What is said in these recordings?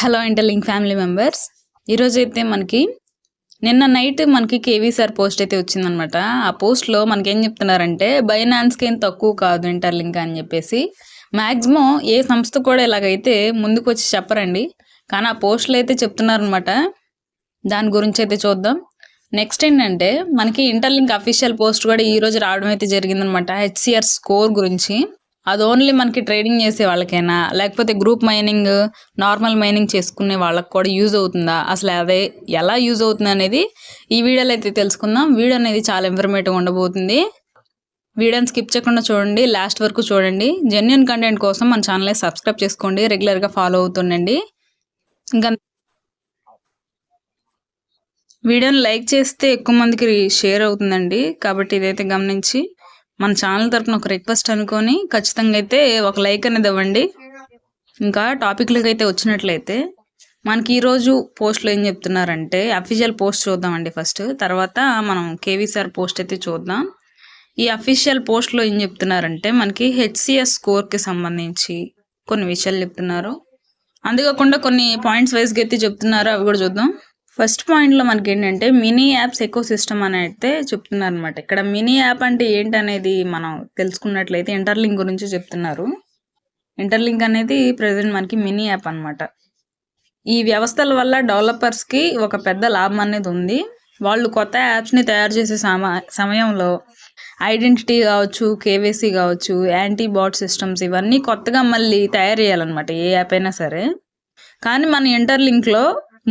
Hello interlink family members ఈరోజు అయితే మనకి నిన్న నైట్ మనకి కేవీ సార్ పోస్ట్ అయితే వచ్చిందనమాట ఆ పోస్ట్లో మనకి ఏం చెప్తున్నారంటే బైనాన్స్కి ఏం తక్కువ కాదు ఇంటర్లింక్ అని చెప్పేసి. మ్యాక్సిమం ఏ సంస్థ కూడా ఇలాగైతే ముందుకు వచ్చి చెప్పరండి. కానీ ఆ పోస్ట్లో అయితే చెప్తున్నారనమాట దాని గురించి అయితే చూద్దాం. నెక్స్ట్ ఏంటంటే మనకి ఇంటర్లింక్ అఫీషియల్ పోస్ట్ కూడా ఈ రోజు రావడం అయితే జరిగిందనమాట హెచ్సిఆర్ స్కోర్ గురించి. అది ఓన్లీ మనకి ట్రేడింగ్ చేసే వాళ్ళకైనా లేకపోతే గ్రూప్ మైనింగ్ నార్మల్ మైనింగ్ చేసుకునే వాళ్ళకి కూడా యూజ్ అవుతుందా? అసలు అదే ఎలా యూజ్ అవుతుంది అనేది ఈ వీడియోలో అయితే తెలుసుకుందాం. వీడియో అనేది చాలా ఇన్ఫర్మేటివ్ ఉండబోతుంది. వీడియోని స్కిప్ చేయకుండా చూడండి. లాస్ట్ వరకు చూడండి. జెన్యున్ కంటెంట్ కోసం మన ఛానల్ని సబ్స్క్రైబ్ చేసుకోండి. రెగ్యులర్గా ఫాలో అవుతుండండి. ఇంకా వీడియోని లైక్ చేస్తే ఎక్కువ మందికి షేర్ అవుతుందండి. కాబట్టి ఇదైతే గమనించి మన ఛానల్ తరపున ఒక రిక్వెస్ట్ అనుకొని ఖచ్చితంగా అయితే ఒక లైక్ అనేది ఇవ్వండి. ఇంకా టాపిక్లకు అయితే వచ్చినట్లయితే మనకి ఈరోజు పోస్ట్లో ఏం చెప్తున్నారంటే అఫీషియల్ పోస్ట్ చూద్దామండి ఫస్ట్ తర్వాత మనం కేవీ సార్ పోస్ట్ అయితే చూద్దాం. ఈ అఫీషియల్ పోస్ట్లో ఏం చెప్తున్నారంటే మనకి హెచ్సిఎస్ స్కోర్కి సంబంధించి కొన్ని విషయాలు చెప్తున్నారు. అంతేకాకుండా కొన్ని పాయింట్స్ వైజ్గా అయితే చెప్తున్నారు అవి కూడా చూద్దాం. ఫస్ట్ పాయింట్లో మనకి ఏంటంటే మినీ యాప్స్ ఎకో సిస్టమ్ అని అయితే చెప్తున్నారు అనమాట ఇక్కడ మినీ యాప్ అంటే ఏంటనేది మనం తెలుసుకున్నట్లయితే ఇంటర్లింక్ గురించి చెప్తున్నారు. ఇంటర్లింక్ అనేది ప్రజెంట్ మనకి మినీ యాప్ అనమాట ఈ వ్యవస్థల వల్ల డెవలపర్స్కి ఒక పెద్ద లాభం అనేది ఉంది. వాళ్ళు కొత్త యాప్స్ని తయారు చేసే సమయంలో ఐడెంటిటీ కావచ్చు కేవైసీ కావచ్చు యాంటీబాట్ సిస్టమ్స్ ఇవన్నీ కొత్తగా మళ్ళీ తయారు చేయాలన్నమాట ఏ యాప్ అయినా సరే. కానీ మన ఇంటర్లింక్లో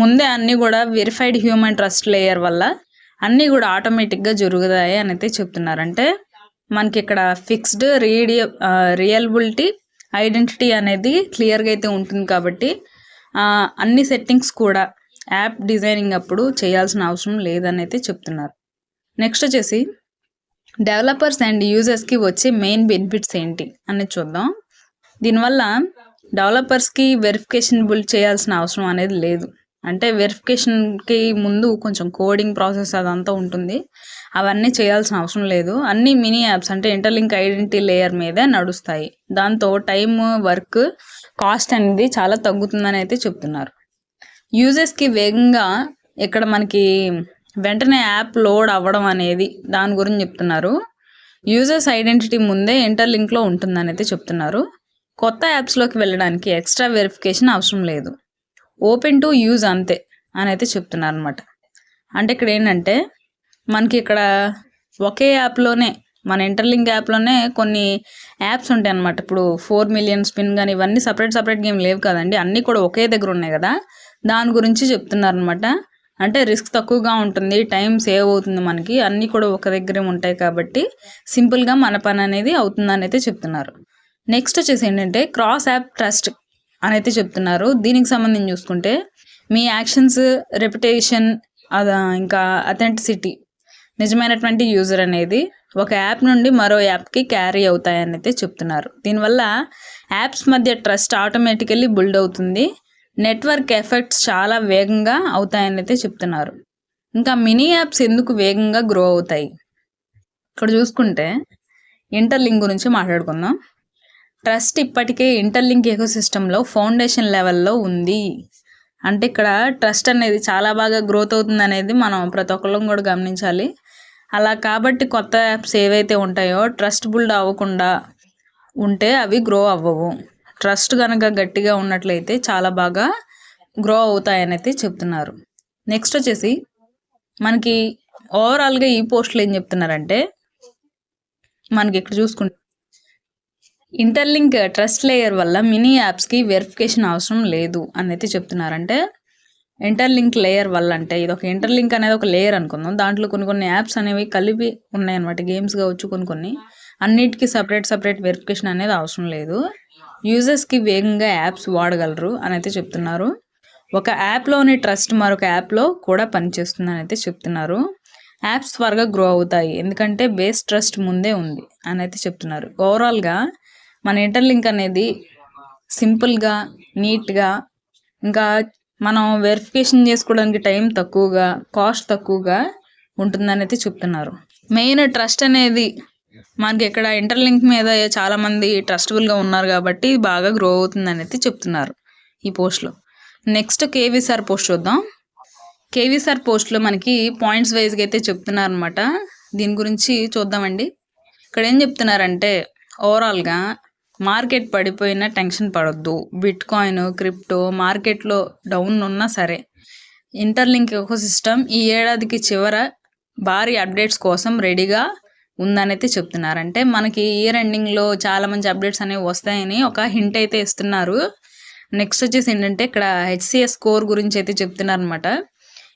ముందే అన్నీ కూడా వెరిఫైడ్ హ్యూమన్ ట్రస్ట్ లేయర్ వల్ల అన్నీ కూడా ఆటోమేటిక్గా జరుగుతాయి అని అయితే చెప్తున్నారు. అంటే మనకి ఇక్కడ ఫిక్స్డ్ రీడియ రియలబిలిటీ ఐడెంటిటీ అనేది క్లియర్గా అయితే ఉంటుంది కాబట్టి అన్ని సెట్టింగ్స్ కూడా యాప్ డిజైనింగ్ అప్పుడు చేయాల్సిన అవసరం లేదని అయితే చెప్తున్నారు. నెక్స్ట్ వచ్చేసి డెవలపర్స్ అండ్ యూజర్స్కి వచ్చే మెయిన్ బెనిఫిట్స్ ఏంటి అనేది చూద్దాం. దీనివల్ల డెవలపర్స్కి వెరిఫికేషన్ బుల్ చేయాల్సిన అవసరం అనేది లేదు. అంటే వెరిఫికేషన్కి ముందు కొంచెం కోడింగ్ ప్రాసెస్ అదంతా ఉంటుంది. అవన్నీ చేయాల్సిన అవసరం లేదు. అన్ని మినీ యాప్స్ అంటే ఇంటర్లింక్ ఐడెంటిటీ లేయర్ మీదే నడుస్తాయి. దాంతో టైం వర్క్ కాస్ట్ అనేది చాలా తగ్గుతుందని అయితే చెప్తున్నారు. యూజర్స్కి వేగంగా ఇక్కడ మనకి వెంటనే యాప్ లోడ్ అవ్వడం అనేది దాని గురించి చెప్తున్నారు. యూజర్స్ ఐడెంటిటీ ముందే ఇంటర్లింక్లో ఉంటుందని అయితే చెప్తున్నారు. కొత్త యాప్స్లోకి వెళ్ళడానికి ఎక్స్ట్రా వెరిఫికేషన్ అవసరం లేదు. ఓపెన్ టు యూజ్ అంతే అని అయితే చెప్తున్నారు అనమాట అంటే ఇక్కడ ఏంటంటే మనకి ఇక్కడ ఒకే యాప్లోనే మన ఇంటర్లింక్ యాప్లోనే కొన్ని యాప్స్ ఉంటాయి అనమాట ఇప్పుడు ఫోర్ మిలియన్ స్పిన్ కానీ ఇవన్నీ సపరేట్ సపరేట్ గేమ్ లేవు కదండి. అన్నీ కూడా ఒకే దగ్గర ఉన్నాయి కదా. దాని గురించి చెప్తున్నారు అనమాట అంటే రిస్క్ తక్కువగా ఉంటుంది టైం సేవ్ అవుతుంది మనకి. అన్నీ కూడా ఒక దగ్గరే ఉంటాయి కాబట్టి సింపుల్గా మన పని అనేది అవుతుందని అయితే చెప్తున్నారు. నెక్స్ట్ వచ్చేసి ఏంటంటే క్రాస్ యాప్ ట్రస్ట్. అని అయితే చెప్తున్నారు. దీనికి సంబంధించి చూసుకుంటే మీ యాక్షన్స్ రెప్యుటేషన్ అదా ఇంకా అథెంటిసిటీ నిజమైనటువంటి యూజర్ అనేది ఒక యాప్ నుండి మరో యాప్కి క్యారీ అవుతాయని అయితే చెప్తున్నారు. దీనివల్ల యాప్స్ మధ్య ట్రస్ట్ ఆటోమేటికల్లీ బిల్డ్ అవుతుంది. నెట్వర్క్ ఎఫెక్ట్స్ చాలా వేగంగా అవుతాయని అయితే చెప్తున్నారు. ఇంకా మినీ యాప్స్ ఎందుకు వేగంగా గ్రో అవుతాయి? ఇక్కడ చూసుకుంటే ఇంటర్లింక్ గురించి మాట్లాడుకుందాం. ట్రస్ట్ ఇప్పటికే ఇంటర్లింక్ ఎకోసిస్టంలో ఫౌండేషన్ లెవెల్లో ఉంది. అంటే ఇక్కడ ట్రస్ట్ అనేది చాలా బాగా గ్రోత్ అవుతుంది అనేది మనం ప్రతి ఒక్కళ్ళం కూడా గమనించాలి. అలా కాబట్టి కొత్త యాప్స్ ఏవైతే ఉంటాయో ట్రస్ట్ బిల్డ్ అవ్వకుండా ఉంటే అవి గ్రో అవ్వవు. ట్రస్ట్ కనుక గట్టిగా ఉన్నట్లయితే చాలా బాగా గ్రో అవుతాయనైతే చెప్తున్నారు. నెక్స్ట్ వచ్చేసి మనకి ఓవరాల్గా ఈ పోస్టులు ఏం చెప్తున్నారంటే మనకి ఇక్కడ చూసుకుంటే ఇంటర్లింక్ ట్రస్ట్ లేయర్ వల్ల మినీ యాప్స్కి వెరిఫికేషన్ అవసరం లేదు అని అయితే చెప్తున్నారంటే ఇంటర్లింక్ లేయర్ వల్ల అంటే ఇది ఒక ఇంటర్లింక్ అనేది ఒక లేయర్ అనుకుందాం. దాంట్లో కొన్ని కొన్ని యాప్స్ అనేవి కలిపి ఉన్నాయన్నమాట గేమ్స్ కావచ్చు కొన్ని కొన్ని. అన్నిటికీ సపరేట్ సపరేట్ వెరిఫికేషన్ అనేది అవసరం లేదు. యూజర్స్కి వేగంగా యాప్స్ వాడగలరు అని అయితే చెప్తున్నారు. ఒక యాప్లోని ట్రస్ట్ మరొక యాప్లో కూడా పనిచేస్తుందని అయితే చెప్తున్నారు. యాప్స్ త్వరగా గ్రో అవుతాయి ఎందుకంటే బేస్ ట్రస్ట్ ముందే ఉంది అని అయితే చెప్తున్నారు. ఓవరాల్గా మన ఇంటర్లింక్ అనేది సింపుల్గా నీట్గా ఇంకా మనం వెరిఫికేషన్ చేసుకోవడానికి టైం తక్కువగా కాస్ట్ తక్కువగా ఉంటుందని అయితే చెప్తున్నారు. మెయిన్ ట్రస్ట్ అనేది మనకి ఇక్కడ ఇంటర్లింక్ మీద చాలామంది ట్రస్టబుల్గా ఉన్నారు కాబట్టి బాగా గ్రో అవుతుంది అయితే చెప్తున్నారు ఈ పోస్ట్లో. నెక్స్ట్ కేవీసార్ పోస్ట్ చూద్దాం. కేవీసార్ పోస్ట్లో మనకి పాయింట్స్ వైజ్గా అయితే చెప్తున్నారనమాట దీని గురించి చూద్దామండి. ఇక్కడ ఏం చెప్తున్నారంటే ఓవరాల్గా మార్కెట్ పడిపోయినా టెన్షన్ పడొద్దు. బిట్ కాయిన్ క్రిప్టో మార్కెట్లో డౌన్ ఉన్నా సరే. ఇంటర్లింక్ సిస్టమ్ ఈ ఏడాదికి చివర భారీ అప్డేట్స్ కోసం రెడీగా ఉందనైతే చెప్తున్నారు. అంటే మనకి ఇయర్ ఎండింగ్లో చాలా మంచి అప్డేట్స్ అనేవి వస్తాయని ఒక హింట్ అయితే ఇస్తున్నారు. నెక్స్ట్ వచ్చేసి ఏంటంటే ఇక్కడ హెచ్సిఎస్ స్కోర్ గురించి అయితే చెప్తున్నారు అనమాట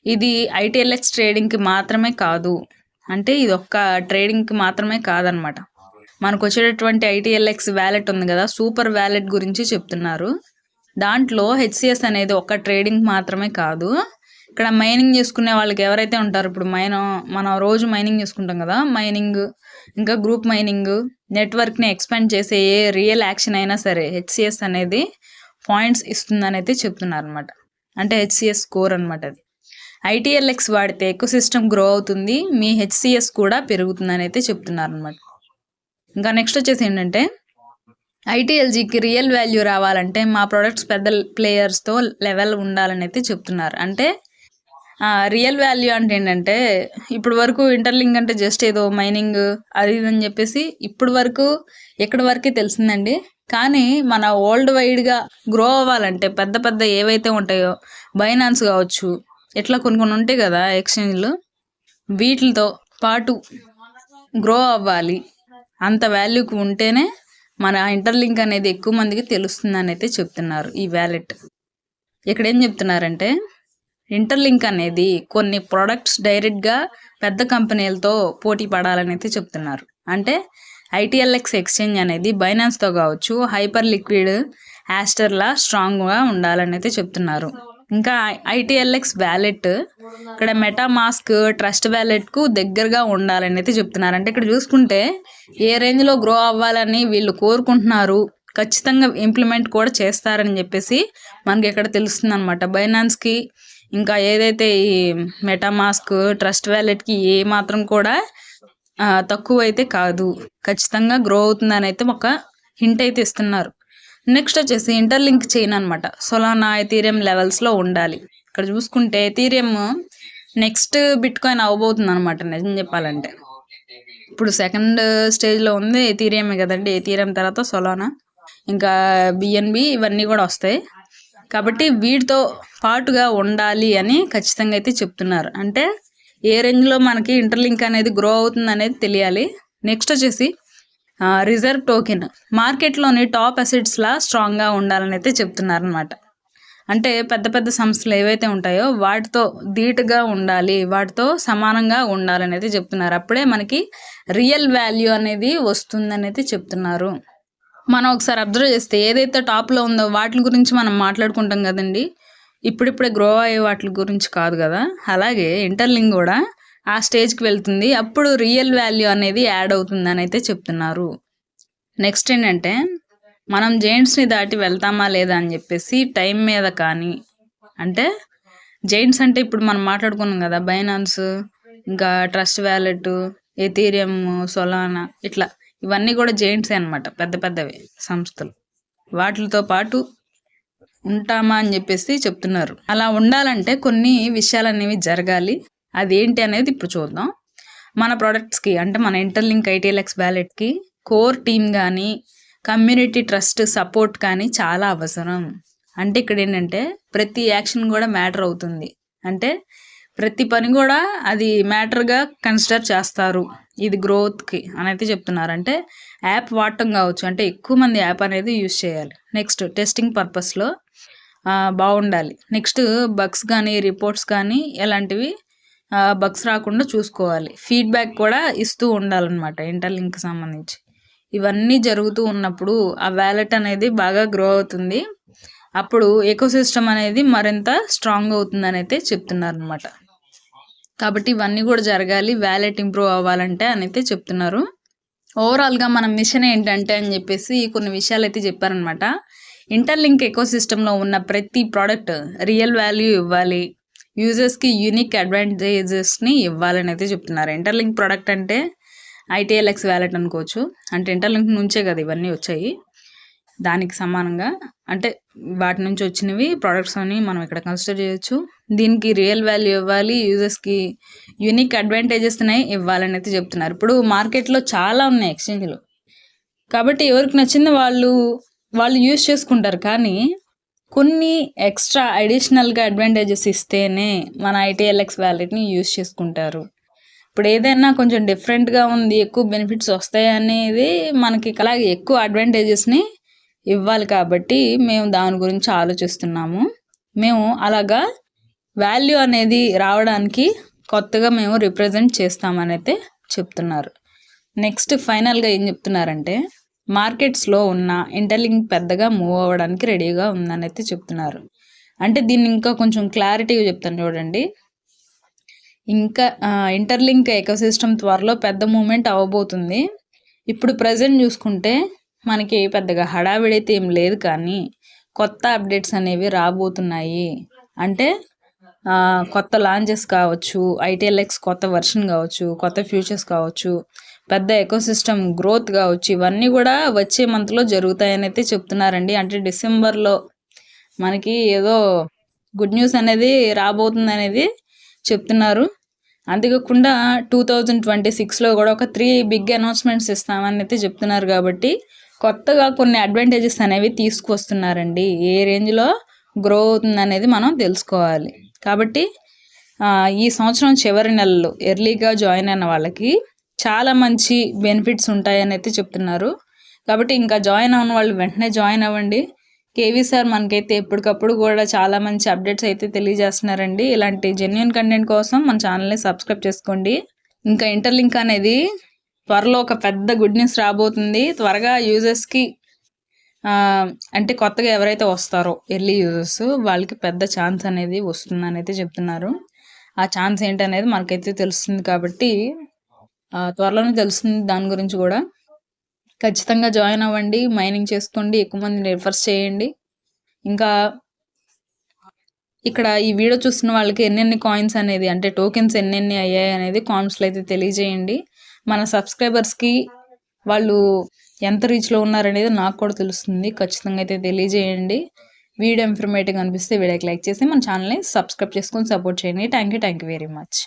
ఇది ఐటీఎల్ఎక్స్ ట్రేడింగ్కి మాత్రమే కాదు. అంటే ఇది ఒక్క ట్రేడింగ్కి మాత్రమే కాదనమాట మనకు వచ్చేటటువంటి ఐటీఎల్ఎక్స్ వ్యాలెట్ ఉంది కదా సూపర్ వ్యాలెట్ గురించి చెప్తున్నారు. దాంట్లో హెచ్సిఎస్ అనేది ఒక్క ట్రేడింగ్ మాత్రమే కాదు. ఇక్కడ మైనింగ్ చేసుకునే వాళ్ళకి ఎవరైతే ఉంటారో ఇప్పుడు మైన మనం రోజు మైనింగ్ చేసుకుంటాం కదా మైనింగ్ ఇంకా గ్రూప్ మైనింగ్ నెట్వర్క్ని ఎక్స్పాండ్ చేసే ఏ రియల్ యాక్షన్ అయినా సరే హెచ్సిఎస్ అనేది పాయింట్స్ ఇస్తుందని అయితే చెప్తున్నారు అనమాట అంటే హెచ్సిఎస్ స్కోర్ అనమాట అది. ఐటీఎల్ఎక్స్ వాడితే ఎక్కువ సిస్టమ్ గ్రో అవుతుంది మీ హెచ్సిఎస్ కూడా పెరుగుతుందని అయితే చెప్తున్నారు అనమాట ఇంకా నెక్స్ట్ వచ్చేసి ఏంటంటే ఐటీఎల్జీకి రియల్ వాల్యూ రావాలంటే మా ప్రొడక్ట్స్ పెద్ద ప్లేయర్స్తో లెవెల్ ఉండాలని అయితే చెప్తున్నారు. అంటే రియల్ వాల్యూ అంటే ఏంటంటే ఇప్పుడు వరకు ఇంటర్లింక్ అంటే జస్ట్ ఏదో మైనింగ్ అది ఇది అని చెప్పేసి ఇప్పుడు వరకు ఎక్కడి వరకే తెలిసిందండి. కానీ మన వరల్డ్ వైడ్గా గ్రో అవ్వాలంటే పెద్ద పెద్ద ఏవైతే ఉంటాయో బైనాన్స్ కావచ్చు ఇట్లా కొన్ని కొన్ని ఉంటాయి కదా ఎక్స్చేంజ్లు వీటితో పాటు గ్రో అవ్వాలి. అంత వాల్యూకి ఉంటేనే మన ఇంటర్లింక్ అనేది ఎక్కువ మందికి తెలుస్తుందని అయితే చెప్తున్నారు ఈ వ్యాలెట్ ఇక్కడ ఏం చెప్తున్నారంటే ఇంటర్లింక్ అనేది కొన్ని ప్రొడక్ట్స్ డైరెక్ట్గా పెద్ద కంపెనీలతో పోటీ పడాలని అయితే చెప్తున్నారు. అంటే ఐటీఎల్ఎక్స్ ఎక్స్చేంజ్ అనేది బైనాన్స్తో కావచ్చు హైపర్ లిక్విడ్ యాస్టర్లా స్ట్రాంగ్గా ఉండాలని అయితే చెప్తున్నారు. ఇంకా ఐటీఎల్ఎక్స్ వ్యాలెట్. ఇక్కడ మెటా మాస్క్ ట్రస్ట్ వ్యాలెట్కు దగ్గరగా ఉండాలని అయితే చెప్తున్నారు అంటే ఇక్కడ చూసుకుంటే ఏ రేంజ్లో గ్రో అవ్వాలని వీళ్ళు కోరుకుంటున్నారు. ఖచ్చితంగా ఇంప్లిమెంట్ కూడా చేస్తారని చెప్పేసి మనకి ఇక్కడ తెలుస్తుంది అనమాట బైనాన్స్కి ఇంకా ఏదైతే ఈ మెటామాస్క్ ట్రస్ట్ వ్యాలెట్కి ఏ మాత్రం కూడా తక్కువ అయితే కాదు. ఖచ్చితంగా గ్రో అవుతుందని అయితే ఒక హింట్ అయితే ఇస్తున్నారు. నెక్స్ట్ వచ్చేసి ఇంటర్లింక్ చైన్ అనమాట సొలానా ఎథీరియం లెవెల్స్లో ఉండాలి. ఇక్కడ చూసుకుంటే ఎథీరియం నెక్స్ట్ బిట్ కాయిన్ అవ్వబోతుంది అనమాట నిజం చెప్పాలంటే. ఇప్పుడు సెకండ్ స్టేజ్లో ఉంది ఎథీరియమే కదండి. ఎథీరియం తర్వాత సొలానా ఇంకా బిఎన్బి ఇవన్నీ కూడా వస్తాయి. కాబట్టి వీటితో పాటుగా ఉండాలి అని ఖచ్చితంగా అయితే చెప్తున్నారు. అంటే ఏ రేంజ్లో మనకి ఇంటర్లింక్ అనేది గ్రో అవుతుంది అనేది తెలియాలి. నెక్స్ట్ వచ్చేసి రిజర్వ్ టోకెన్ మార్కెట్లోని టాప్ అసెట్స్లా స్ట్రాంగ్గా ఉండాలని అయితే చెప్తున్నారు అనమాట అంటే పెద్ద పెద్ద సంస్థలు ఏవైతే ఉంటాయో వాటితో ధీటుగా ఉండాలి వాటితో సమానంగా ఉండాలని అయితే చెప్తున్నారు. అప్పుడే మనకి రియల్ వాల్యూ అనేది వస్తుందని అయితే చెప్తున్నారు. మనం ఒకసారి అబ్జర్వ్ చేస్తే ఏదైతే టాప్లో ఉందో వాటి గురించి మనం మాట్లాడుకుంటాం కదండి. ఇప్పుడిప్పుడే గ్రో అయ్యే వాటి గురించి కాదు కదా. అలాగే ఇంటర్లింగ్ కూడా ఆ స్టేజ్కి వెళ్తుంది. అప్పుడు రియల్ వాల్యూ అనేది యాడ్ అవుతుందని అయితే చెప్తున్నారు. నెక్స్ట్ ఏంటంటే మనం జైంట్స్ని దాటి వెళ్తామా లేదా అని చెప్పేసి టైం మీద కానీ అంటే జైంట్స్ అంటే ఇప్పుడు మనం మాట్లాడుకున్నాం కదా బైనాన్స్ ఇంకా ట్రస్ట్ వ్యాలెట్ ఎథీరియం సొలానా ఇట్లా. ఇవన్నీ కూడా జైంట్సే అనమాట పెద్ద పెద్దవి సంస్థలు. వాటితో పాటు ఉంటామా అని చెప్పేసి చెప్తున్నారు. అలా ఉండాలంటే కొన్ని విషయాలు అనేవి జరగాలి. అదేంటి అనేది ఇప్పుడు చూద్దాం. మన ప్రోడక్ట్స్కి అంటే మన ఇంటర్లింక్ ఐటీఎల్ఎక్స్ బ్యాలెట్కి కోర్ టీమ్ కానీ కమ్యూనిటీ ట్రస్ట్ సపోర్ట్ కానీ చాలా అవసరం. అంటే ఇక్కడ ఏంటంటే ప్రతి యాక్షన్ కూడా మ్యాటర్ అవుతుంది. అంటే ప్రతి పని కూడా అది మ్యాటర్గా కన్సిడర్ చేస్తారు. ఇది గ్రోత్కి అని అయితే చెప్తున్నారు. అంటే యాప్ వాడటం కావచ్చు అంటే ఎక్కువ మంది యాప్ అనేది యూజ్ చేయాలి. నెక్స్ట్ టెస్టింగ్ పర్పస్లో బాగుండాలి. నెక్స్ట్ బగ్స్ కానీ రిపోర్ట్స్ కానీ ఎలాంటివి బగ్స్ రాకుండా చూసుకోవాలి. ఫీడ్బ్యాక్ కూడా ఇస్తూ ఉండాలన్నమాట ఇంటర్లింక్కి సంబంధించి. ఇవన్నీ జరుగుతూ ఉన్నప్పుడు ఆ వ్యాలెట్ అనేది బాగా గ్రో అవుతుంది. అప్పుడు ఎకోసిస్టమ్ అనేది మరింత స్ట్రాంగ్ అవుతుందని అయితే చెప్తున్నారు అనమాట కాబట్టి ఇవన్నీ కూడా జరగాలి వ్యాలెట్ ఇంప్రూవ్ అవ్వాలంటే అని అయితే చెప్తున్నారు ఓవరాల్గా మన మిషన్ ఏంటంటే అని చెప్పేసి కొన్ని విషయాలు అయితే చెప్పారనమాట ఇంటర్లింక్ ఎకోసిస్టంలో ఉన్న ప్రతి ప్రోడక్ట్ రియల్ వాల్యూ ఇవ్వాలి. యూజర్స్కి యూనిక్ అడ్వాంటేజెస్ని ఇవ్వాలని అయితే చెప్తున్నారు. ఇంటర్లింక్ ప్రోడక్ట్ అంటే ఐటీఎల్ఎక్స్ వ్యాలెట్ అనుకోవచ్చు. అంటే ఇంటర్లింక్ నుంచే కదా ఇవన్నీ వచ్చాయి. దానికి సమానంగా అంటే వాటి నుంచి వచ్చినవి ప్రోడక్ట్స్ అని మనం ఇక్కడ కన్సిడర్ చేయొచ్చు. దీనికి రియల్ వాల్యూ ఇవ్వాలి యూజర్స్కి యూనిక్ అడ్వాంటేజెస్ని ఇవ్వాలని అయితే చెప్తున్నారు. ఇప్పుడు మార్కెట్లో చాలా ఉన్నాయి ఎక్స్చేంజ్లు కాబట్టి ఎవరికి నచ్చింది వాళ్ళు వాళ్ళు యూజ్ చేసుకుంటారు. కానీ కొన్ని ఎక్స్ట్రా అడిషనల్గా అడ్వాంటేజెస్ ఇస్తేనే మన ఐటీఎల్ఎక్స్ వ్యాలెట్ని యూజ్ చేసుకుంటారు. ఇప్పుడు ఏదైనా కొంచెం డిఫరెంట్గా ఉంది ఎక్కువ బెనిఫిట్స్ వస్తాయి అనేది మనకి అలాగే ఎక్కువ అడ్వాంటేజెస్ని ఇవ్వాలి కాబట్టి మేము దాని గురించి ఆలోచిస్తున్నాము. మేము అలాగా వాల్యూ అనేది రావడానికి కొత్తగా మేము రిప్రజెంట్ చేస్తామని అయితే చెప్తున్నారు. నెక్స్ట్ ఫైనల్గా ఏం చెప్తున్నారంటే మార్కెట్స్లో ఉన్న ఇంటర్లింక్ పెద్దగా మూవ్ అవ్వడానికి రెడీగా ఉందని అయితే చెప్తున్నారు. అంటే దీన్ని ఇంకా కొంచెం క్లారిటీగా చెప్తాను చూడండి. ఇంకా ఇంటర్లింక్ ఎకోసిస్టమ్ త్వరలో పెద్ద మూమెంట్ అవ్వబోతుంది. ఇప్పుడు ప్రజెంట్ చూసుకుంటే మనకి పెద్దగా హడావిడి అయితే ఏం లేదు కానీ కొత్త అప్డేట్స్ అనేవి రాబోతున్నాయి. అంటే కొత్త లాంచెస్ కావచ్చు ఐటీఎల్ఎక్స్ కొత్త వర్షన్ కావచ్చు కొత్త ఫ్యూచర్స్ కావచ్చు పెద్ద ఎకోసిస్టమ్ గ్రోత్ కావచ్చు ఇవన్నీ కూడా వచ్చే మంత్లో జరుగుతాయని అయితే చెప్తున్నారండి. అంటే డిసెంబర్లో మనకి ఏదో గుడ్ న్యూస్ అనేది రాబోతుంది అనేది చెప్తున్నారు. అంతేకాకుండా టూ థౌజండ్ ట్వంటీ సిక్స్లో కూడా ఒక త్రీ బిగ్ అనౌన్స్మెంట్స్ ఇస్తామని అయితే చెప్తున్నారు కాబట్టి కొత్తగా కొన్ని అడ్వాంటేజెస్ అనేవి తీసుకొస్తున్నారండి. ఏ రేంజ్లో గ్రో అవుతుంది అనేది మనం తెలుసుకోవాలి. కాబట్టి ఈ సంవత్సరం చివరి నెలలు ఎర్లీగా జాయిన్ అయిన వాళ్ళకి చాలా మంచి బెనిఫిట్స్ ఉంటాయని అయితే చెప్తున్నారు. కాబట్టి ఇంకా జాయిన్ అవ్వని వాళ్ళు వెంటనే జాయిన్ అవ్వండి. కేవీ సార్ మనకైతే ఎప్పటికప్పుడు కూడా చాలా మంచి అప్డేట్స్ అయితే తెలియజేస్తున్నారండి. ఇలాంటి జెన్యున్ కంటెంట్ కోసం మన ఛానల్ని సబ్స్క్రైబ్ చేసుకోండి. ఇంకా ఇంటర్లింక్ అనేది త్వరలో ఒక పెద్ద గుడ్ న్యూస్ రాబోతుంది. త్వరగా యూజర్స్కి అంటే కొత్తగా ఎవరైతే వస్తారో ఎర్లీ యూజర్స్ వాళ్ళకి పెద్ద ఛాన్స్ అనేది వస్తుందని అయితే చెప్తున్నారు. ఆ ఛాన్స్ ఏంటనేది మనకైతే తెలుస్తుంది కాబట్టి త్వరలోనే తెలుస్తుంది దాని గురించి కూడా. ఖచ్చితంగా జాయిన్ అవ్వండి మైనింగ్ చేసుకోండి ఎక్కువ మంది రిఫర్స్ చేయండి. ఇంకా ఇక్కడ ఈ వీడియో చూస్తున్న వాళ్ళకి ఎన్నెన్ని కాయిన్స్ అనేది అంటే టోకెన్స్ ఎన్నెన్ని అయ్యాయి అనేది కామెంట్స్లో అయితే తెలియజేయండి. మన సబ్స్క్రైబర్స్కి వాళ్ళు ఎంత రీచ్లో ఉన్నారనేది నాకు కూడా తెలుస్తుంది. ఖచ్చితంగా అయితే తెలియజేయండి. వీడియో ఇన్ఫర్మేటివ్ అనిపిస్తే వీడియోకి లైక్ చేసి మన ఛానల్ని సబ్స్క్రైబ్ చేసుకొని సపోర్ట్ చేయండి. Thank you thank you very much.